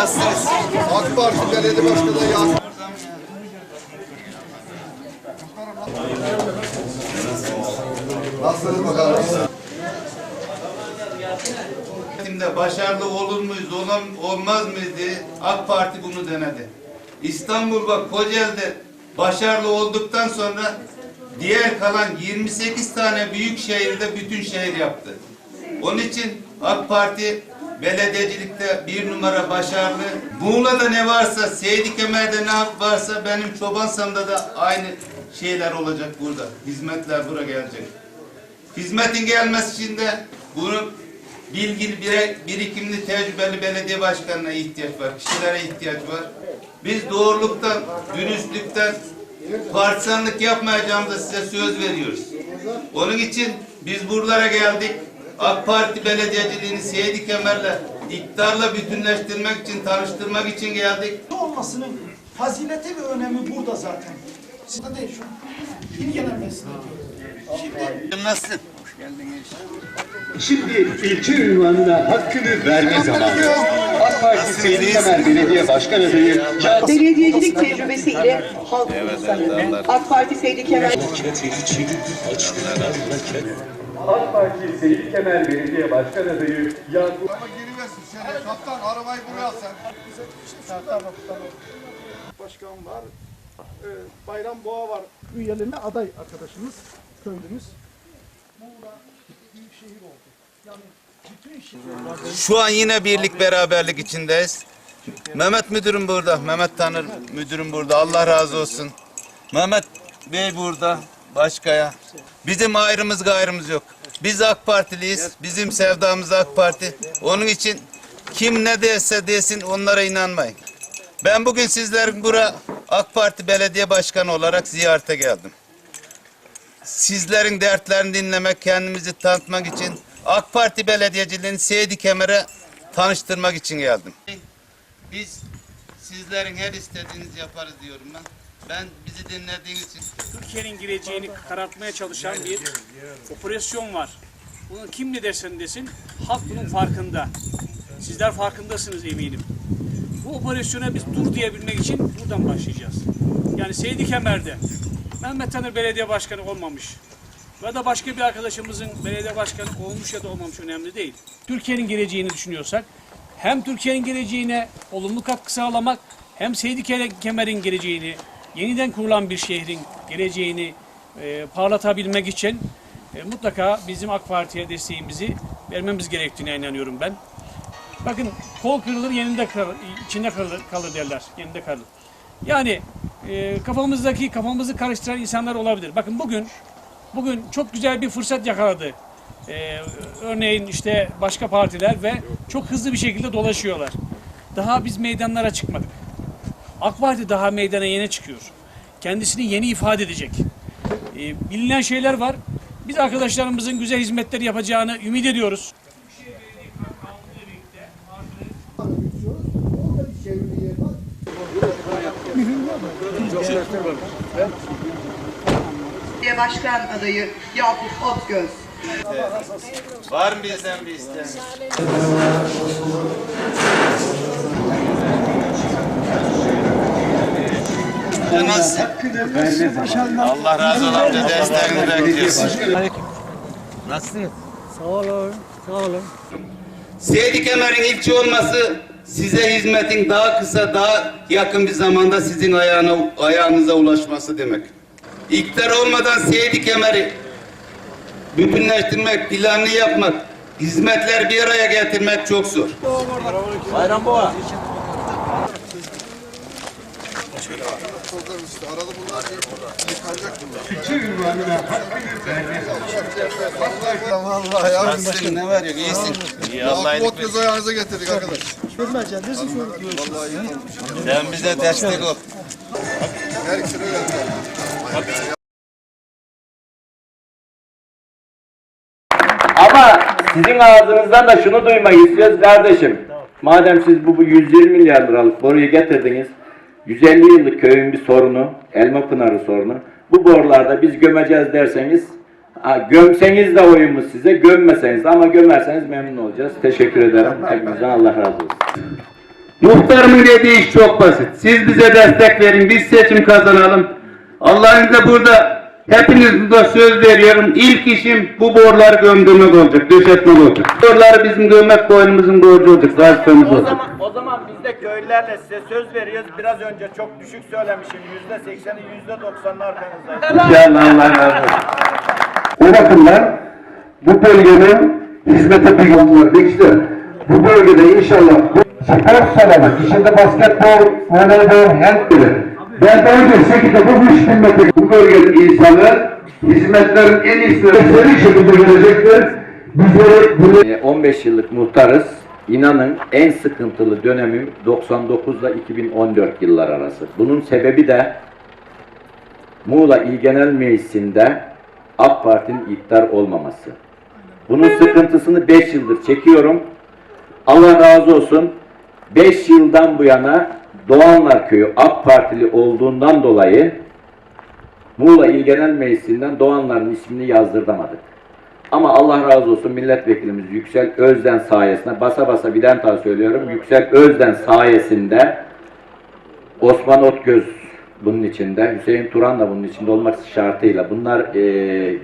Nasılsınız? AK Parti Belediye Başkanı Yasin. Nasılsınız bakalım? Başarılı olur muyuz, olam, olmaz mıyız diye AK Parti bunu denedi. İstanbul ve Kocaeli'de başarılı olduktan sonra diğer kalan 28 tane büyük şehirde bütün şehir yaptı. Onun için AK Parti belediyecilikte bir numara başarılı. Muğla'da ne varsa, Seydi Kemer'de ne varsa benim Çobansam'da da aynı şeyler olacak burada. Hizmetler buraya gelecek. Hizmetin gelmesi için de bunu bilgili, bire, birikimli, tecrübeli belediye başkanına ihtiyaç var. Kişilere ihtiyaç var. Biz doğruluktan, dürüstlükten, partisanlık yapmayacağımıza size söz veriyoruz. Onun için biz buralara geldik. AK Parti belediyeciliğini Seydi Kemer'le, iktidarla bütünleştirmek için, tanıştırmak için geldik. olmasının fazileti ve önemi burada zaten. Sizde değil şu. İlgilenmesine. Şimdi Nasılsın? Şimdi ilçe ünvanına hakkını verme zamanı. AK Parti Seydi Kemer Belediye Başkan Adayı Belediyecilik tecrübesiyle halk insanı. AK Parti Seydi Kemal AK Parti Seydi Kemer Belediye Başkan Adayı Yakup Ama giriversin sen. Kaptan arabayı buraya al sen. başkan var. Ee, Bayram Boğa var. Üyelerine aday arkadaşımız, köylümüz. Muğla büyük şehir oldu. Yani bütün Şu an yine birlik beraberlik içindeyiz. Mehmet müdürüm burada. Mehmet Tanır müdürüm burada. Allah razı olsun. Mehmet Bey burada. Başkaya. Bizim ayrımız gayrımız yok. Biz AK Partiliyiz. Bizim sevdamız AK Parti. Onun için kim ne derse desin onlara inanmayın. Ben bugün sizlerin bura AK Parti Belediye Başkanı olarak ziyarete geldim. Sizlerin dertlerini dinlemek, kendimizi tanıtmak için AK Parti belediyeciliğini Seydi Kemer'e tanıştırmak için geldim. Biz sizlerin her istediğinizi yaparız diyorum ben. Ben bizi dinlediğiniz için Türkiye'nin geleceğini karartmaya çalışan bir operasyon var. Bunu kim ne dersen desin, halk bunun farkında. Sizler farkındasınız eminim. Bu operasyona biz dur diyebilmek için buradan başlayacağız. Yani Seydi Kemer'de Mehmet Tanır belediye başkanı olmamış ya da başka bir arkadaşımızın belediye başkanı olmuş ya da olmamış önemli değil. Türkiye'nin geleceğini düşünüyorsak hem Türkiye'nin geleceğine olumlu katkı sağlamak hem Seydi Ke- Kemer'in geleceğini yeniden kurulan bir şehrin geleceğini e, parlatabilmek için e, mutlaka bizim AK Parti'ye desteğimizi vermemiz gerektiğine inanıyorum ben. Bakın kol kırılır yeninde kalır, içinde kalır, kalır derler. Yeninde kalır. Yani e, kafamızdaki kafamızı karıştıran insanlar olabilir. Bakın bugün bugün çok güzel bir fırsat yakaladı. E, örneğin işte başka partiler ve çok hızlı bir şekilde dolaşıyorlar. Daha biz meydanlara çıkmadık. AK Parti daha meydana yeni çıkıyor. Kendisini yeni ifade edecek. E, bilinen şeyler var. Biz arkadaşlarımızın güzel hizmetler yapacağını ümit ediyoruz. Belediye Başkan adayı Yakup Otgöz. var mı bizden bir isteğiniz? Ya Nasılsın? Allah razı olsun amca desteğini bekliyoruz. Nasılsınız? Sağ olun, sağ olun. Seydi Kemer'in ilçe olması size hizmetin daha kısa, daha yakın bir zamanda sizin ayağına, ayağınıza ulaşması demek. İktidar olmadan Seydi Kemer'i bütünleştirmek, planını yapmak, hizmetler bir araya getirmek çok zor. İşte arada bunlar yıkanacak bunlar. ilçe ünvanına hakkını verme zamanı. Vallahi ya. Nasılsın, ne var yok, iyisin. İyi, Allah Yakup iyilik Otgöz ayağınıza getirdik arkadaş. Görmeyeceğim, nesin sonra? Vallahi iyi. Sen bize destek ol. Her ikisine geldi. Ama sizin ağzınızdan da şunu duymak istiyoruz kardeşim. Madem siz bu, bu 120 milyar liralık boruyu getirdiniz, 150 yıllık köyün bir sorunu, Elma Pınarı sorunu. Bu borularda biz gömeceğiz derseniz, gömseniz de oyumuz size, gömmeseniz de ama gömerseniz memnun olacağız. Teşekkür ederim. Hepinizden Allah razı olsun. Muhtarımın dediği iş çok basit. Siz bize destek verin, biz seçim kazanalım. Allah'ın izniyle burada hepiniz burada söz veriyorum. İlk işim bu boruları gömdürmek olacak, döşetmek olacak. Boruları bizim gömmek boynumuzun borcu olacak, vazifemiz O olacak. zaman, o zaman biz de köylülerle size söz veriyoruz. Biraz önce çok düşük söylemişim. Yüzde sekseni, yüzde doksanın arkanızdayız. İnşallah Allah razı olsun. O bakımdan bu bölgenin hizmete duygulanıyor. Ne güzel. Bu bölgede inşallah bu spor salonu, içinde basketbol, voleybol, handball. Ben daha önce 8'de bu 3000 metre. Bu bölgenin insanı hizmetlerin en iyisini seri şekilde görecektir. Bizleri bunu E, 15 yıllık muhtarız. İnanın en sıkıntılı dönemim 99 ile 2014 yıllar arası. Bunun sebebi de Muğla İl Genel Meclisi'nde AK Parti'nin iktidar olmaması. Bunun sıkıntısını 5 yıldır çekiyorum. Allah razı olsun. 5 yıldan bu yana Doğanlar Köyü AK Partili olduğundan dolayı Muğla İl Genel Meclisi'nden Doğanların ismini yazdırtamadık. Ama Allah razı olsun milletvekilimiz Yüksel Özden sayesinde basa basa bir daha söylüyorum. Yüksel Özden sayesinde Osman Otgöz bunun içinde, Hüseyin Turan da bunun içinde olmak şartıyla bunlar eee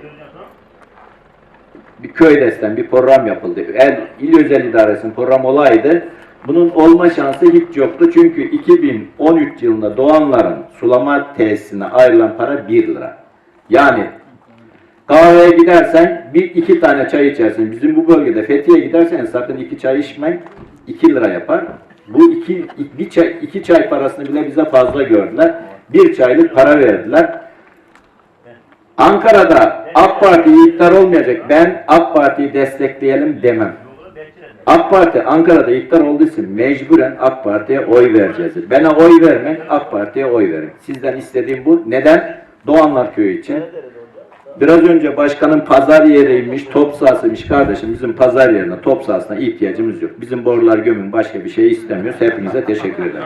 bir köy desten bir program yapıldı. El, il özel idaresinin program olaydı. Bunun olma şansı hiç yoktu. Çünkü 2013 yılında Doğanların sulama tesisine ayrılan para 1 lira. Yani kahveye gidersen bir iki tane çay içersin. Bizim bu bölgede Fethiye'ye gidersen sakın iki çay içmek 2 lira yapar. Bu iki, bir çay, iki çay parasını bile bize fazla gördüler. Bir çaylık para verdiler. Ankara'da AK Parti iktidar olmayacak. Ben AK Parti'yi destekleyelim demem. AK Parti Ankara'da iktidar olduğu için mecburen AK Parti'ye oy vereceğiz. Bana oy vermek, AK Parti'ye oy verin. Sizden istediğim bu. Neden? Doğanlar Köyü için. Biraz önce başkanın pazar yeriymiş, top sahasıymış kardeşim. Bizim pazar yerine, top sahasına ihtiyacımız yok. Bizim borular gömün başka bir şey istemiyoruz. Hepinize teşekkür ederim.